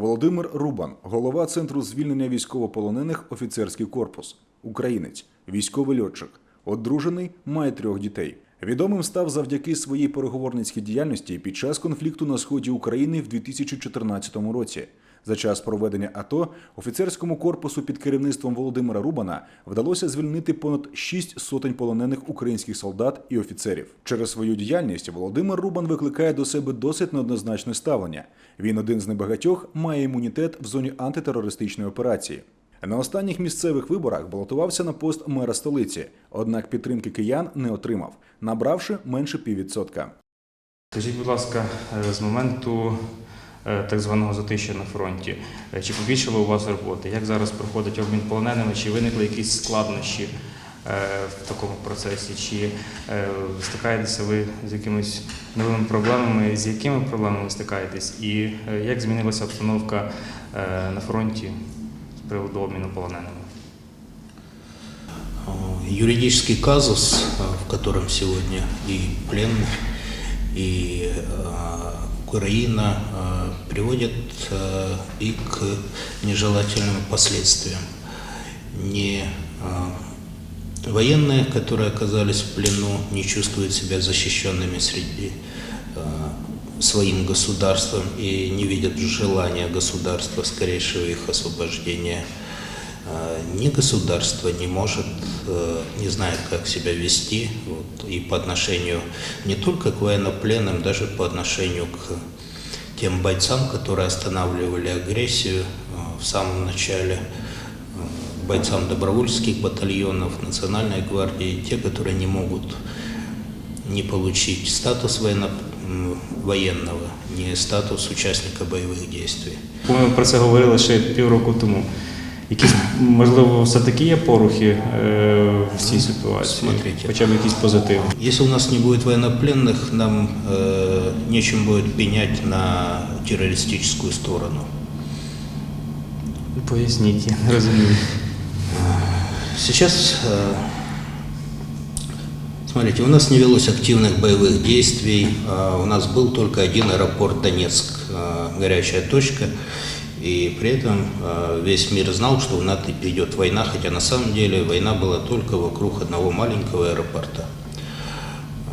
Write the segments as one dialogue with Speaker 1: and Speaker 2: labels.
Speaker 1: Володимир Рубан, голова центру звільнення військовополонених офіцерський корпус, українець, військовий льотчик, одружений, має трьох дітей. Відомим став завдяки своїй переговорницькій діяльності під час конфлікту на сході України в 2014 році. За час проведення АТО офіцерському корпусу під керівництвом Володимира Рубана вдалося звільнити понад шість сотень полонених українських солдат і офіцерів. Через свою діяльність Володимир Рубан викликає до себе досить неоднозначне ставлення. Він один з небагатьох має імунітет в зоні антитерористичної операції. На останніх місцевих виборах балотувався на пост мера столиці, однак підтримки киян не отримав, набравши менше піввідсотка.
Speaker 2: Скажіть, будь ласка, е, з моменту так званого затища на фронті, е, чи побільшало у вас роботи? Як зараз проходить обмін полоненими? Чи виникли якісь складнощі е, в такому процесі? Чи е, стикаєтеся ви з якимись новими проблемами? З якими проблемами ви стикаєтесь? І е, як змінилася обстановка е, на фронті з приводу обміну полоненими?
Speaker 3: Э, Юридический казус, э, в котором сегодня и пленных, и э, Украина э, приводит э, и к нежелательным последствиям. Не э, военные, которые оказались в плену, не чувствуют себя защищенными среди своим государством и не видят желания государства скорейшего их освобождения ни государство не может, э, не знает, как себя вести, вот, и по отношению не только к военнопленным, даже по отношению к тем бойцам, которые останавливали агрессию э, в самом начале, э, бойцам добровольческих батальонов, Национальной гвардии, те, которые не могут не получить статус военно- м, военного, не статус участника боевых действий.
Speaker 2: Ми про це говорили ще півроку тому Якісь, можливо, все-таки є порухи е, в цій ситуації?
Speaker 3: Смотрите.
Speaker 2: Хоча б якісь позитиви.
Speaker 3: Если у нас не будет военнопленных, нам э, нечем будет пенять на террористическую сторону.
Speaker 2: Поясніть, я не розумію.
Speaker 3: Сейчас, э, смотрите, у нас не велось активных боевых действий, э, у нас был только один аэропорт Донецк, э, горячая точка, и при этом э, весь мир знал, что у нас идет война, хотя на самом деле война была только вокруг одного маленького аэропорта. Э,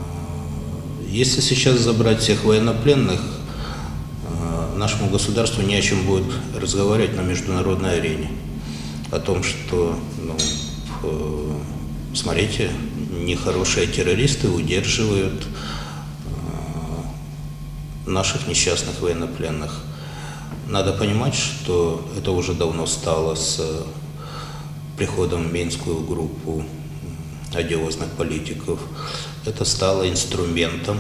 Speaker 3: Если сейчас забрать всех военнопленных, э, нашему государству не о чем будет разговаривать на международной арене. О том, что, ну, смотрите, нехорошие террористы удерживают наших несчастных военнопленных. Надо понимать, что это уже давно стало с приходом в Минскую группу одиозных политиков. Это стало инструментом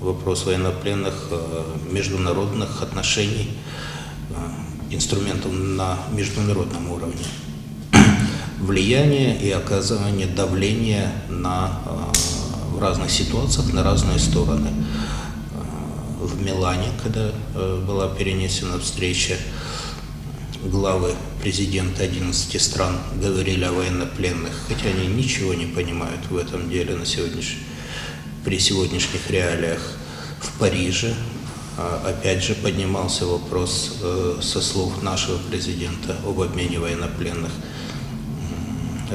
Speaker 3: вопрос военнопленных э, международных отношений, э, инструментом на международном уровне. Влияние и оказывание давления на, э, в разных ситуациях на разные стороны. В Милане, когда э, была перенесена встреча, главы президента 11 стран говорили о военнопленных, хотя они ничего не понимают в этом деле на сегодняшний, при сегодняшних реалиях. В Париже а, опять же поднимался вопрос э, со слов нашего президента об обмене военнопленных.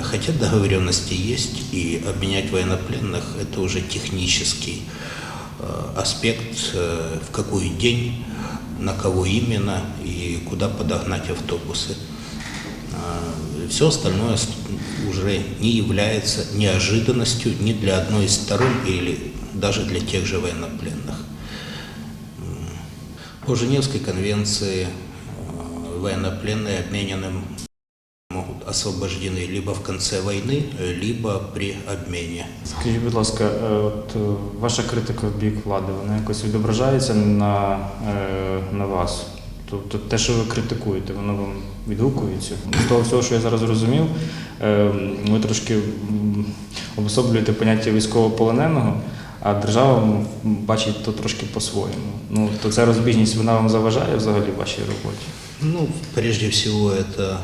Speaker 3: Хотя договоренности есть, и обменять военнопленных – это уже технический аспект, э, в какой день, на кого именно и куда подогнать автобусы. Все остальное уже не является неожиданностью ни для одной из сторон или даже для тех же военнопленных. По Женевской конвенции э, военнопленные обмененным могут освобождены либо в конце войны, э, либо при обмене.
Speaker 2: Скажіть, будь ласка, е, от е, ваша критика в бік влади, вона якось відображається на, е, на вас? Тобто те, що ви критикуєте, воно вам відгукується? З того всього, що я зараз зрозумів, е, ви трошки м, обособлюєте поняття військовополоненого, а держава м, бачить то трошки по-своєму. Ну, то ця розбіжність вона вам заважає взагалі в вашій роботі?
Speaker 3: Ну, прежде всего, это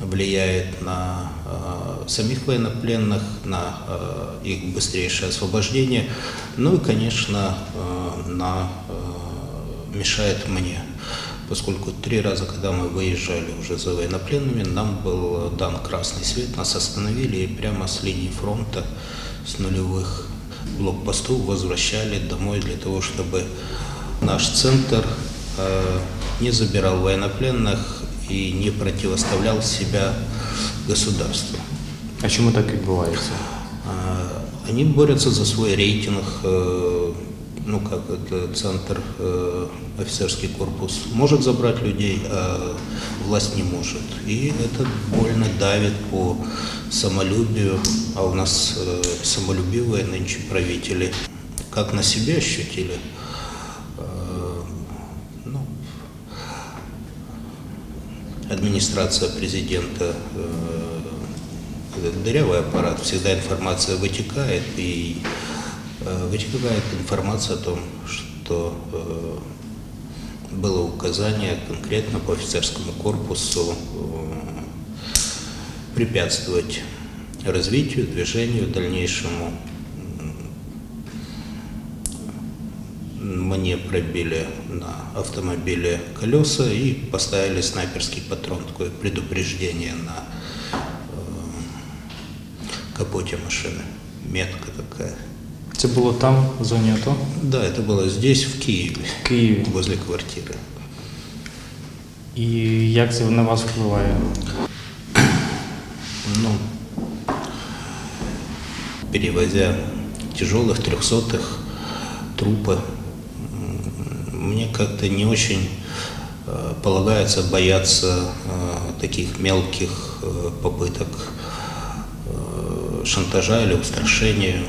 Speaker 3: влияет на э, самих военнопленных, на э, их быстрейшее освобождение, ну и, конечно, э, на э, мешает мне, поскольку три раза, когда мы выезжали уже за военнопленными, нам был дан красный свет, нас остановили и прямо с линии фронта, с нулевых блокпостов возвращали домой для того, чтобы наш центр э, не забирал военнопленных и не противоставлял себя государству.
Speaker 2: А чому так відбувається?
Speaker 3: А, Они борются за свой рейтинг, э, ну как это центр, э, офицерский корпус может забрать людей, а власть не может. И это больно давит по самолюбию, а у нас э, самолюбивые нынче правители. Как на себе ощутили, э, ну, администрация президента, э, этот дырявый аппарат, всегда информация вытекает, и э, вытекает информация о том, что э, было указание конкретно по офицерскому корпусу препятствовать развитию, движению дальнейшему. Мне пробили на автомобиле колеса и поставили снайперский патрон, такое предупреждение на э, капоте машины. Метка такая.
Speaker 2: Це було там, в зоні АТО,
Speaker 3: Да, это было здесь, в Киеве,
Speaker 2: в Києві.
Speaker 3: возле квартиры.
Speaker 2: І як це на вас впливає?
Speaker 3: Ну, перевозя тяжелых трехсотых трупы, м, мне как-то не очень э, полагается бояться э, таких мелких э, попыток шантажа или устрашения.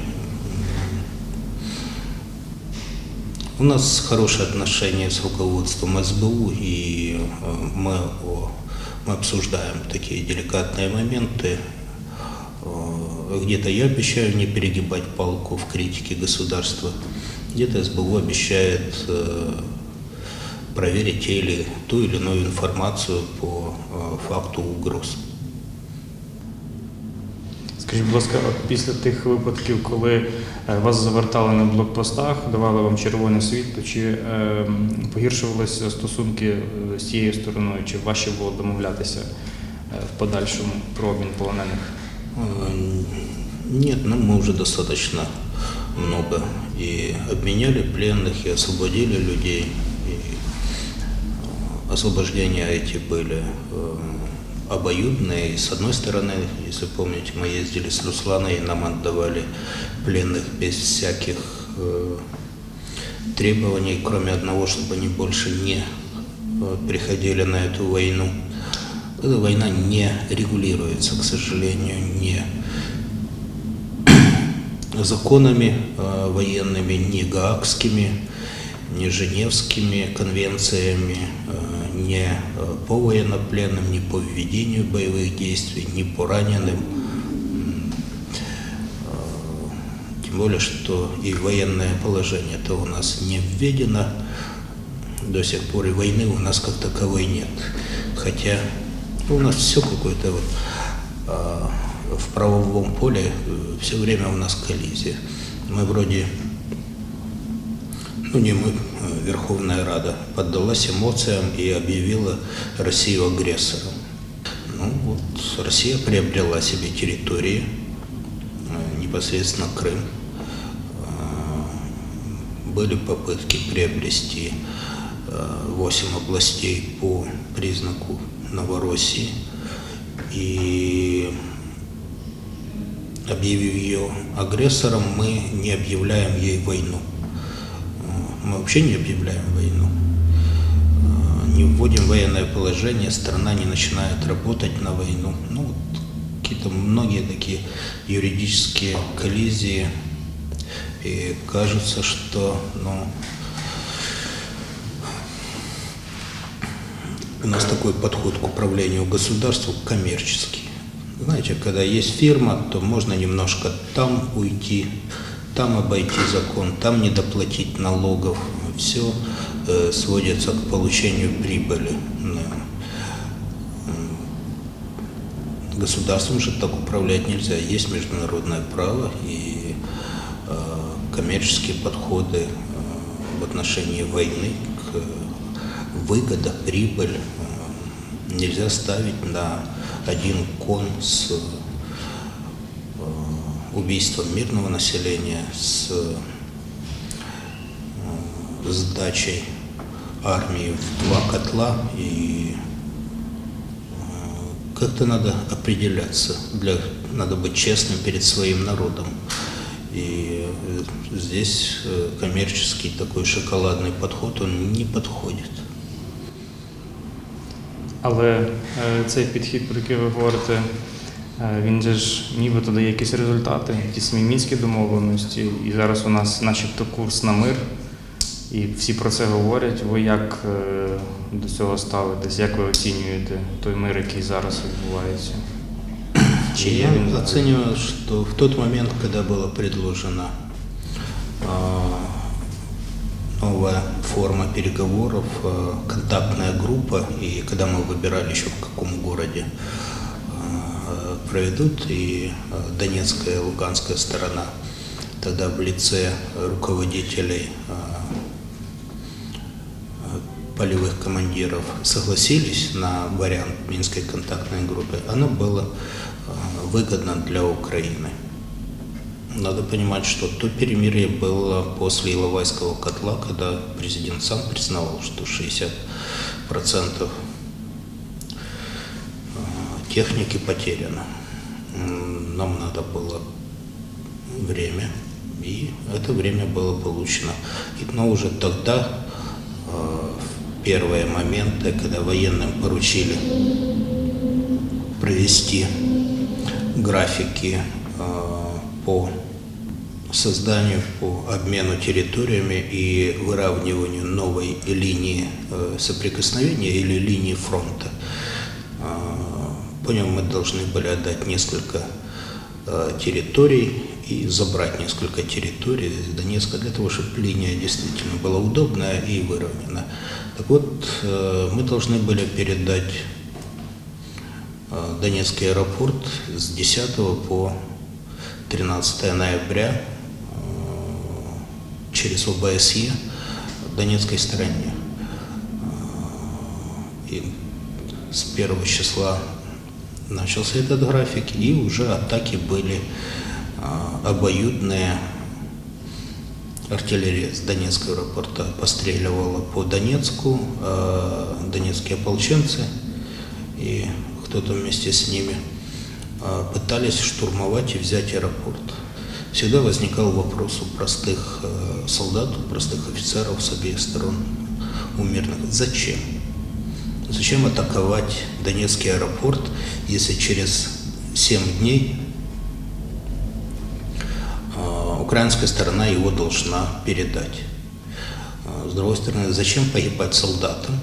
Speaker 3: У нас хорошие отношения с руководством СБУ, и мы, мы обсуждаем такие деликатные моменты. Где-то я обещаю не перегибать палку в критике государства, где-то СБУ обещает проверить те или ту или иную информацию по э, факту угроз.
Speaker 2: Скажіть, будь ласка, от після тих випадків, коли е, вас завертали на блокпостах, давали вам червоне світло, чи е, погіршувалися стосунки е, з тією стороною, чи важче було домовлятися е, в подальшому про обмін полонених?
Speaker 3: Э, Нет, ну мы уже достаточно много и обменяли пленных, и освободили людей. Освобождения эти были э, обоюдные. С одной стороны, если помните, мы ездили с Русланой, и нам отдавали пленных без всяких э, требований, кроме одного, чтобы они больше не э, приходили на эту войну. Эта война не регулируется, к сожалению, не законами э, военными, ни гаагскими, ни женевскими конвенциями, э, не э, по военнопленным, ни по введению боевых действий, ни по раненым. Э, Тем более, что и военное положение-то у нас не введено. До сих пор и войны у нас как таковой нет. Хотя ну, у нас все какое-то вот в правовом поле все время у нас коллизия. Мы вроде, ну не мы, Верховная Рада, поддалась эмоциям и объявила Россию агрессором. Ну вот Россия приобрела себе территории, э, непосредственно Крым. А, Были попытки приобрести 8 областей по признаку Новороссии. И объявив ее агрессором, мы не объявляем ей войну. Мы вообще не объявляем войну. Э, Не вводим военное положение, страна не начинает работать на войну. Ну, вот какие-то многие такие юридические коллизии. И кажется, что ну, у нас такой подход к управлению государством коммерческий. Знаете, когда есть фирма, то можно немножко там уйти, там обойти закон, там не доплатить налогов. Все сводится к получению прибыли. Государством же так управлять нельзя. Есть международное право и э, коммерческие подходы э, в отношении войны к э, выгода, прибыль э, нельзя ставить на один кон с э, убийством мирного населения, с э, сдачей армии в два котла и э, как-то надо определяться, для, надо быть честным перед своим народом. И э, здесь коммерческий такой шоколадный подход, он не подходит.
Speaker 2: Але цей підхід, про який ви говорите, він же ж нібито дає якісь результати, ті самі мінські домовленості, і зараз у нас начебто курс на мир, і всі про це говорять. Ви як е, до цього ставитесь? Як ви оцінюєте той мир, який зараз відбувається? Чи є він
Speaker 3: Я
Speaker 2: зараз?
Speaker 3: оцениваю, что в тот момент, когда была предложена а, новая форма переговоров, а, контактная группа, и когда мы выбирали еще в каком городе а, проведут, и а, Донецкая и Луганская сторона, тогда в лице руководителей а, полевых командиров согласились на вариант Минской контактной группы, оно было э, выгодно для Украины. Надо понимать, что то перемирие было после Иловайского котла, когда президент сам признавал, что 60% э, техники потеряно. Нам надо было время, и это время было получено. Но уже тогда, э, первые моменты, когда военным поручили провести графики э, по созданию, по обмену территориями и выравниванию новой линии э, соприкосновения или линии фронта. Понял, мы должны были отдать несколько э, территорий и забрать несколько территорий из Донецка для того, чтобы линия действительно была удобная и выровнена. Так вот, э, мы должны были передать э, Донецкий аэропорт с 10 по 13 ноября через ОБСЕ Донецкой стороне. И с первого числа начался этот график, и уже атаки были а, обоюдные. Артиллерия с Донецкого аэропорта постреливала по Донецку, а донецкие ополченцы и кто-то вместе с ними а, пытались штурмовать и взять аэропорт. Всегда возникал вопрос у простых солдат, у простых офицеров с обеих сторон, у мирных. Зачем? Зачем атаковать Донецкий аэропорт, если через 7 дней а, украинская сторона его должна передать? А, С другой стороны, зачем погибать солдатам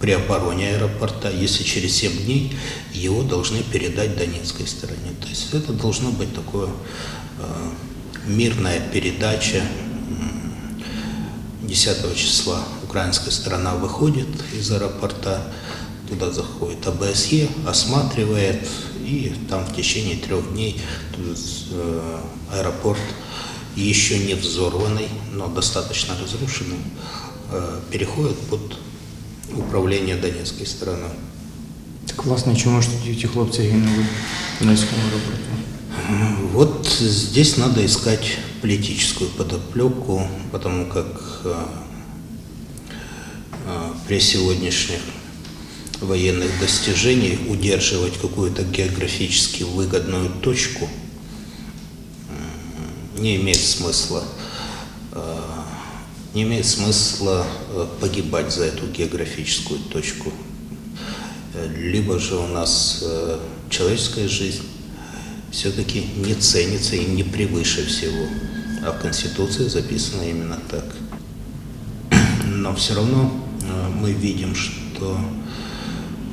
Speaker 3: при обороне аэропорта, если через 7 дней его должны передать Донецкой стороне? То есть это должно быть такое а, мирная передача. М, 10 числа украинская сторона выходит из аэропорта, туда заходит АБСЕ, осматривает, и там в течение трех дней тут, э, аэропорт еще не взорванный, но достаточно разрушенный, э, переходит под управление Донецкой стороны.
Speaker 2: Так, власне, чому ж тоді ті хлопці гинули в Донецькому аеропорту?
Speaker 3: Вот здесь надо искать политическую подоплеку, потому как э, э, при сегодняшних военных достижениях удерживать какую-то географически выгодную точку м, не имеет смысла. Э, Не имеет смысла э, погибать за эту географическую точку. Э, Либо же у нас э, человеческая жизнь все-таки не ценится и не превыше всего. А в Конституции записано именно так. Но все равно э, мы видим, что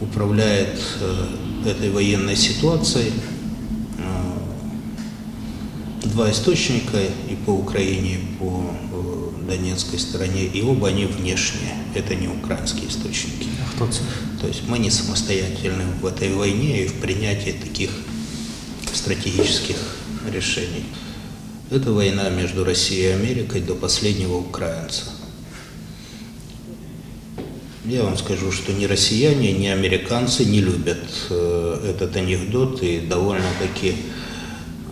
Speaker 3: управляет э, этой военной ситуацией э, два источника и по Украине, и по э, Донецкой стороне, и оба они внешние, это не украинские источники.
Speaker 2: А хто це?
Speaker 3: То есть мы не самостоятельны в этой войне и в принятии таких стратегических решений. Это война между Россией и Америкой до последнего украинца. Я вам скажу, что ни россияне, ни американцы не любят э, этот анекдот и довольно-таки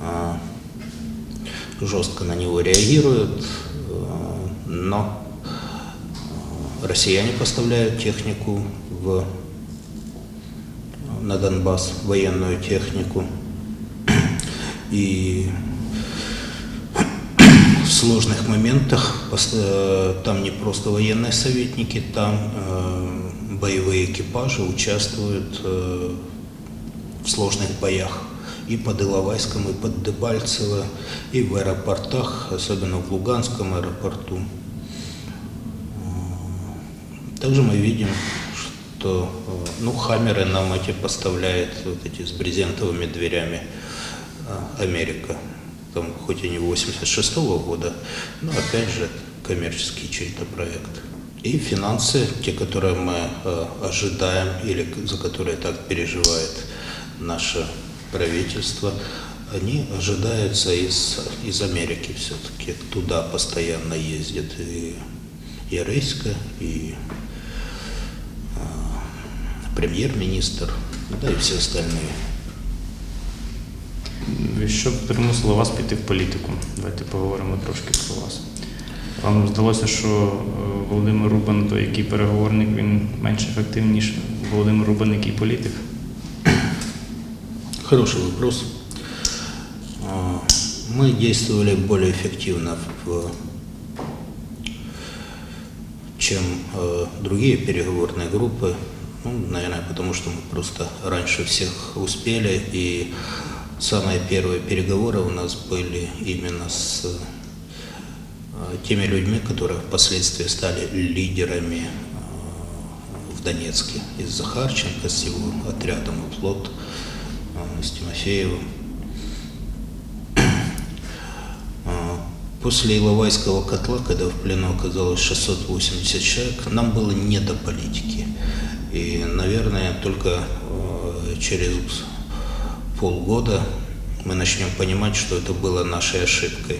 Speaker 3: э, жестко на него реагируют. Э, но россияне поставляют технику в, на Донбасс, военную технику. И в сложных моментах э, там не просто военные советники, там э, боевые экипажи участвуют э, в сложных боях и под Иловайском, и под Дебальцево, и в аэропортах, особенно в Луганском аэропорту. Также мы видим, что ну, хаммеры нам эти поставляет вот эти с брезентовыми дверями Америка. Там, хоть и не 86 года, но опять же коммерческий чей-то проект. И финансы, те, которые мы э, ожидаем или за которые так переживает наше правительство, они ожидаются из, из Америки все-таки. Туда постоянно ездит и, и Рейска, и э, премьер-министр, да и все остальные.
Speaker 2: Що примусило вас піти в політику? Давайте поговоримо трошки про вас. Вам здалося, що е, Володимир Рубан, той, який переговорник, він менш ефективний, ніж Володимир Рубан, який політик?
Speaker 3: Хороший вопрос. А, Мы действовали более эффективно, в- чем э, другие переговорные группы. Ну, наверное, потому что мы просто раньше всех успели, и самые первые переговоры у нас были именно с э, теми людьми, которые впоследствии стали лидерами э, в Донецке. Из Захарченко, с его отрядом и флот, э, с Тимофеевым. После Иловайского котла, когда в плену оказалось 680 человек, нам было не до политики. И, наверное, только через полгода мы начнем понимать, что это было нашей ошибкой.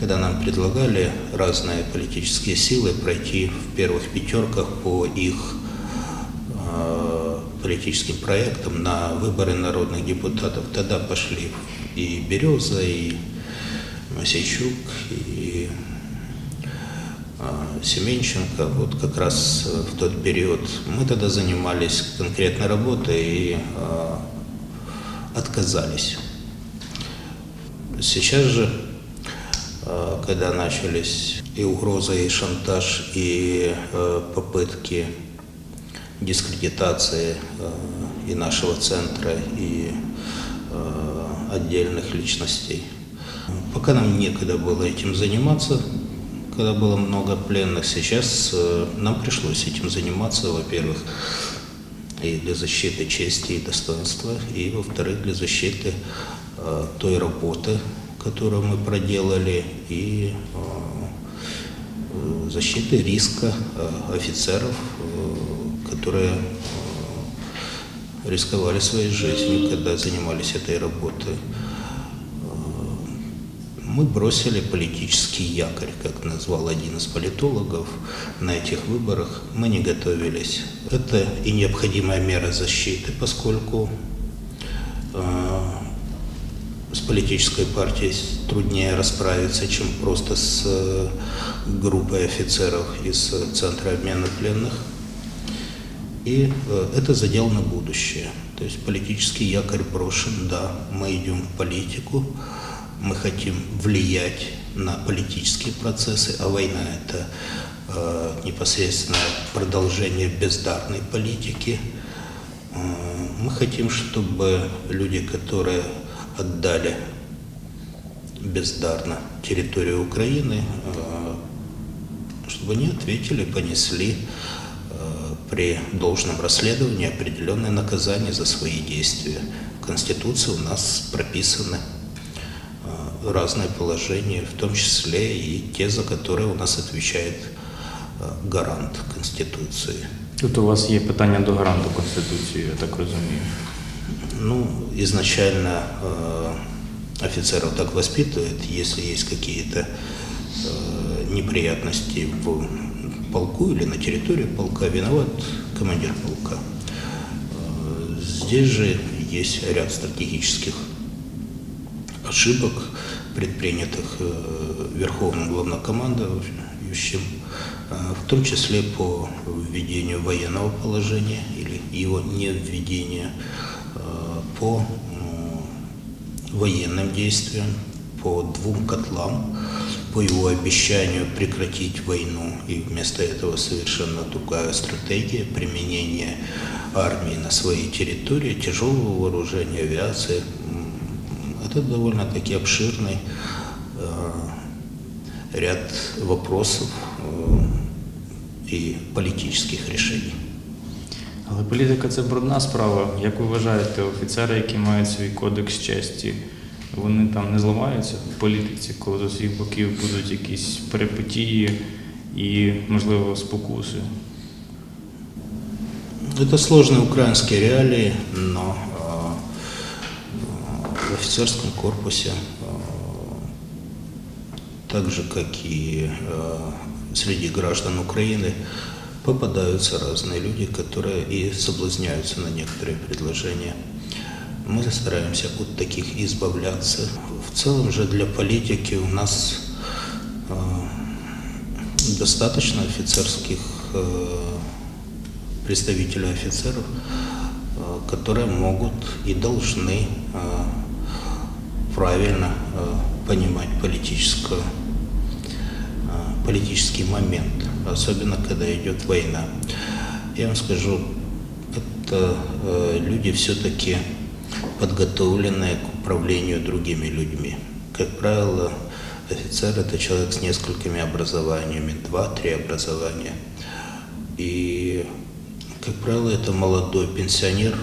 Speaker 3: Когда нам предлагали разные политические силы пройти в первых пятерках по их э, политическим проектам на выборы народных депутатов, тогда пошли и Береза, и Масейчук, и а, Семенченко, вот как раз э, в тот период. Мы тогда занимались конкретной работой и а, отказались. Сейчас же, а, когда начались и угрозы, и шантаж, и э, попытки дискредитации э, и нашего центра, и э, отдельных личностей. Пока нам некогда было этим заниматься, когда было много пленных, сейчас э, нам пришлось этим заниматься, во-первых, и для защиты чести и достоинства, и, во-вторых, для защиты э, той работы, которую мы проделали, и э, э, защиты риска э, офицеров, э, которые э, рисковали своей жизнью, когда занимались этой работой. Мы бросили политический якорь, как назвал один из политологов, на этих выборах. Мы не готовились. Это и необходимая мера защиты, поскольку э, с политической партией труднее расправиться, чем просто с э, группой офицеров из Центра обмена пленных. И э, это задел на будущее. То есть политический якорь брошен, да, мы идем в политику, мы хотим влиять на политические процессы, а война это э, непосредственно продолжение бездарной политики. Э, мы хотим, чтобы люди, которые отдали бездарно территорию Украины, э, чтобы они ответили, понесли э, при должном расследовании определенное наказание за свои действия. В Конституции у нас прописаны разные положения, в том числе и те, за которые у нас отвечает э, гарант Конституции.
Speaker 2: Тут у вас є питання до гаранту Конституції, я так розумію.
Speaker 3: Ну, изначально э, офицеров так воспитывают, если есть какие-то э, неприятности в полку или на территории полка, виноват командир полка. Э, Здесь же есть ряд стратегических ошибок, предпринятых э, Верховным Главнокомандующим, э, в том числе по введению военного положения или его невведения, э, по военным действиям, по двум котлам, по его обещанию прекратить войну, и вместо этого совершенно другая стратегия применения армии на своей территории, тяжелого вооружения, авиации. М, Это довольно-таки обширный э, ряд вопросов э, и политических решений.
Speaker 2: Але політика це брудна справа. Як ви вважаєте, офіцери, які мають свій кодекс честі, вони там не зламаються в політиці, коли з усіх боків будуть якісь перипетії і, можливо, спокуси?
Speaker 3: Это сложные украинские реалии, но э, в офицерском корпусе, э, так же как и э, среди граждан Украины, попадаются разные люди, которые и соблазняются на некоторые предложения. Мы стараемся от таких избавляться. В целом же для политики у нас э, достаточно офицерских представителей офицеров, которые могут и должны правильно э, понимать политическую, э, политический момент, особенно когда идет война. Я вам скажу, это э, люди все-таки подготовленные к управлению другими людьми. Как правило, офицер это человек с несколькими образованиями, два-три образования. И, как правило, это молодой пенсионер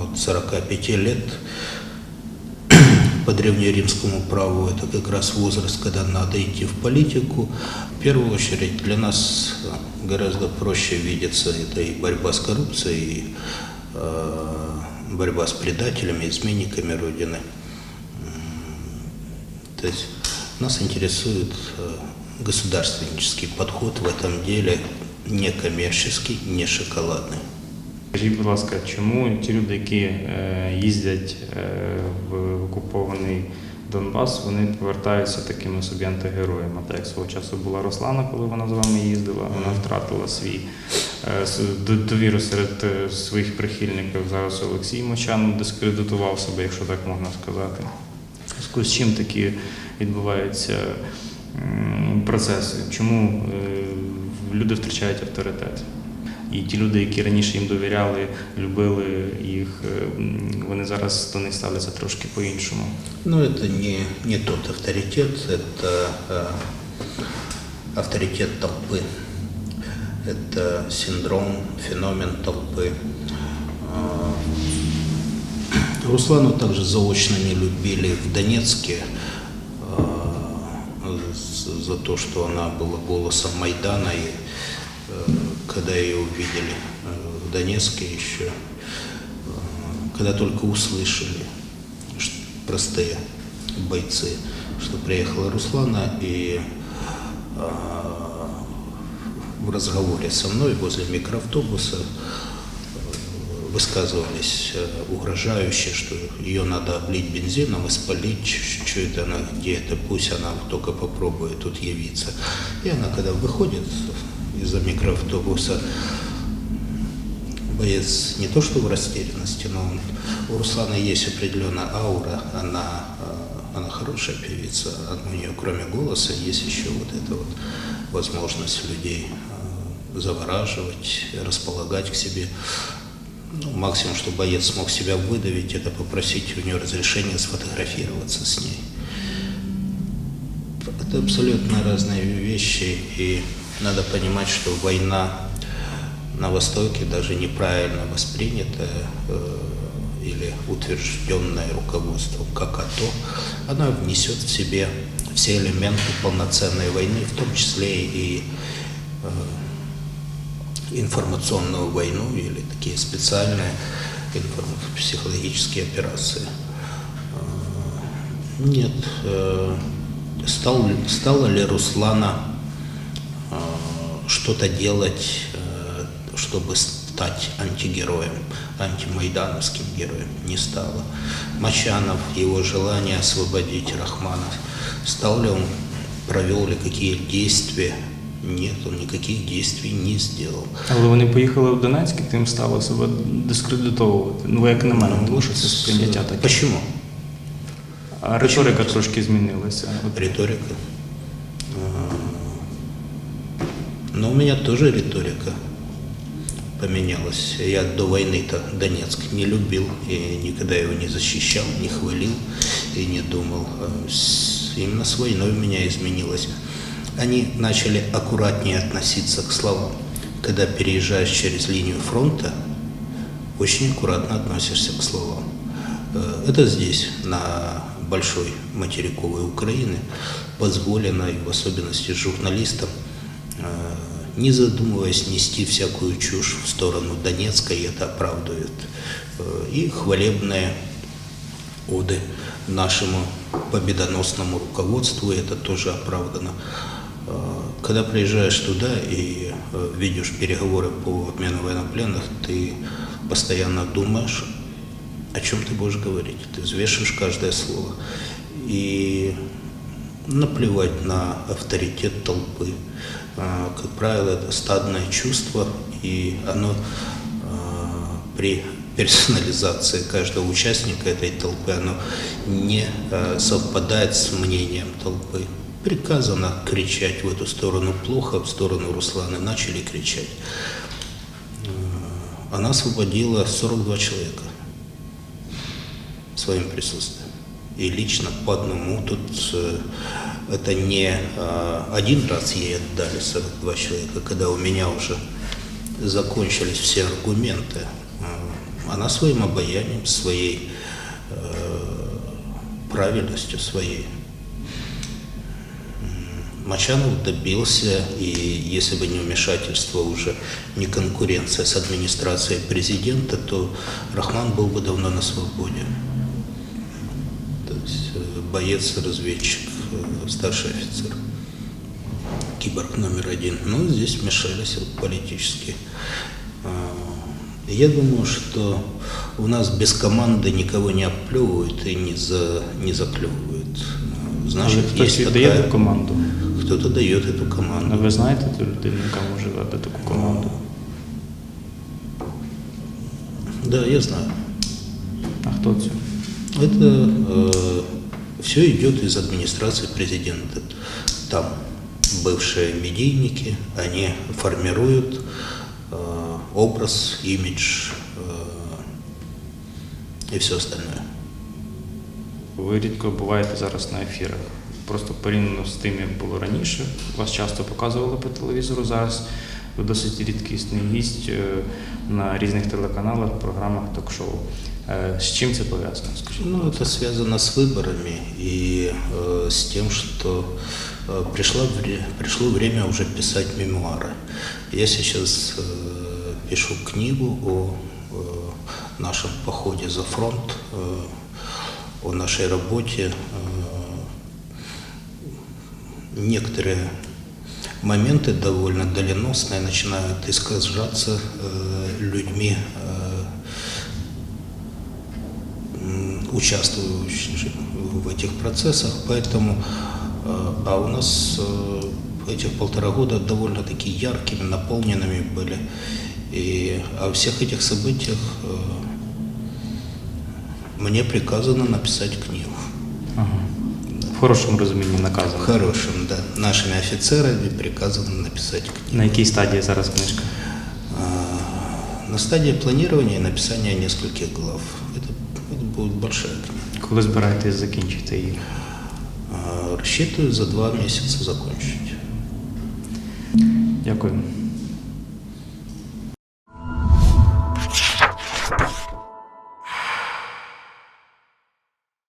Speaker 3: от 45 лет. По древнеримскому праву это как раз возраст, когда надо идти в политику. В первую очередь для нас гораздо проще видится это и борьба с коррупцией, и э, борьба с предателями, изменниками Родины. То есть нас интересует э, государственнический подход в этом деле, не коммерческий, не шоколадный.
Speaker 2: Скажіть, будь ласка, чому ті люди, які е, їздять е, в окупований Донбас, вони повертаються такими собі антигероями? Так як свого часу була Руслана, коли вона з вами їздила, вона втратила свій е, довіру серед своїх прихильників. Зараз Олексій Мочан дискредитував себе, якщо так можна сказати. З чим такі відбуваються процеси? Чому люди втрачають авторитет? І ті люди, які раніше їм довіряли, любили їх, е, м, вони зараз до них ставляться трошки по-іншому.
Speaker 3: Но это не, не тот авторитет, это э, авторитет толпы. Это синдром, феномен толпы. А, Руслану также заочно не любили в Донецке а, з- за то, что она была голосом Майдана. И э, когда ее увидели э, в Донецке еще, э, когда только услышали, простые бойцы, что приехала Руслана и а, в разговоре со мной возле микроавтобуса э, высказывались э, угрожающе, что ее надо облить бензином и спалить, что это она, где это, пусть она только попробует тут явиться. И она, когда выходит из-за микроавтобуса, боец не то что в растерянности, но он, у Русланы есть определенная аура, она, э, она хорошая певица, а у нее кроме голоса есть еще вот эта вот возможность людей э, завораживать, располагать к себе. Ну, максимум, что боец смог себя выдавить, это попросить у нее разрешения сфотографироваться с ней. Это абсолютно разные вещи, и надо понимать, что война на Востоке даже неправильно воспринятая э, или утвержденная руководством как АТО, она внесет в себе все элементы полноценной войны, в том числе и э, информационную войну или такие специальные психологические операции. Э, Нет, э, стал, стала ли Руслана что-то делать, э, чтобы стать антигероем, антимайдановским героем не стало. Мачанов, его желание освободить Рахмана, стал ли он, провел ли какие действия? Нет, он никаких действий не сделал.
Speaker 2: Але вони поїхали в Донецьк, і тим стало себе дискредитовувати. Ну, як на мене, тому що це сприйняття таке.
Speaker 3: Почему?
Speaker 2: А риторика трошки змінилася. От
Speaker 3: Риторика. Но у меня тоже риторика поменялась. Я до войны-то Донецк не любил и никогда его не защищал, не хвалил и не думал. А Именно с войной у меня изменилось. Они начали аккуратнее относиться к словам. Когда переезжаешь через линию фронта, очень аккуратно относишься к словам. Э, Это здесь, на большой материковой Украины, позволено, и в особенности журналистам, не задумываясь, нести всякую чушь в сторону Донецка, и это оправдывает. Э, И хвалебные оды нашему победоносному руководству, и это тоже оправдано. Э, Когда приезжаешь туда и э, видишь переговоры по обмену военнопленных, ты постоянно думаешь, о чем ты будешь говорить. Ты взвешиваешь каждое слово. И наплевать на авторитет толпы. А, Как правило, это стадное чувство, и оно а, при персонализации каждого участника этой толпы, оно не а, совпадает с мнением толпы. Приказано кричать в эту сторону плохо, в сторону Руслана начали кричать. Она освободила 42 человека своим присутствием. И лично по одному тут э, это не э, один раз ей отдали 42 человека, когда у меня уже закончились все аргументы. Э, Она своим обаянием, своей правильностью, своей м, Мочанов добился, и если бы не вмешательство уже, не конкуренция с администрацией президента, то Рахман был бы давно на свободе То есть э, боец-разведчик, э, старший офицер, киборг номер один. Но здесь вмешались вот политически. А, Я думаю, что у нас без команды никого не оплевывают и не, за, не заклевывают. Значит,
Speaker 2: Але хтось
Speaker 3: есть
Speaker 2: віддає
Speaker 3: такая-
Speaker 2: таку команду.
Speaker 3: кто-то дает эту
Speaker 2: А
Speaker 3: команду.
Speaker 2: ви знаєте ту людину, яка може дати таку команду?
Speaker 3: Да, я знаю.
Speaker 2: А хто це?
Speaker 3: Это все идет из администрации президента. Там бывшие медийники, они формируют э, образ, имидж э, и все остальное.
Speaker 2: Ви рідко буваєте зараз на ефірах. Просто порівняно з тим, як було раніше. Вас часто показували по телевізору. Зараз ви досить рідкісний гість е, на різних телеканалах, програмах, ток-шоу. Е, З чим це пов'язано? Скажіть?
Speaker 3: Ну, это связано с выборами и э, с тем, что э, пришло, вре- пришло время уже писать мемуары. Я сейчас э, пишу книгу о э, нашем походе за фронт, э, о нашей работе. Э, некоторые моменты довольно доленосные начинают искажаться э, людьми, э, участвующих в этих процессах, поэтому, э, а у нас э, этих полтора года довольно-таки яркими, наполненными были, и о всех этих событиях э, мне приказано написать книгу.
Speaker 2: Ага. В хорошому розумінні
Speaker 3: В
Speaker 2: наказано.
Speaker 3: хорошем, да, нашими офицерами приказано написать книгу.
Speaker 2: На якій стадії зараз книжка?
Speaker 3: А, На стадии планирования и написания нескольких глав. Это, это будет большая книга.
Speaker 2: Коли збираєтесь закінчити її?
Speaker 3: А, Рассчитываю за два месяца закончить.
Speaker 2: Дякую.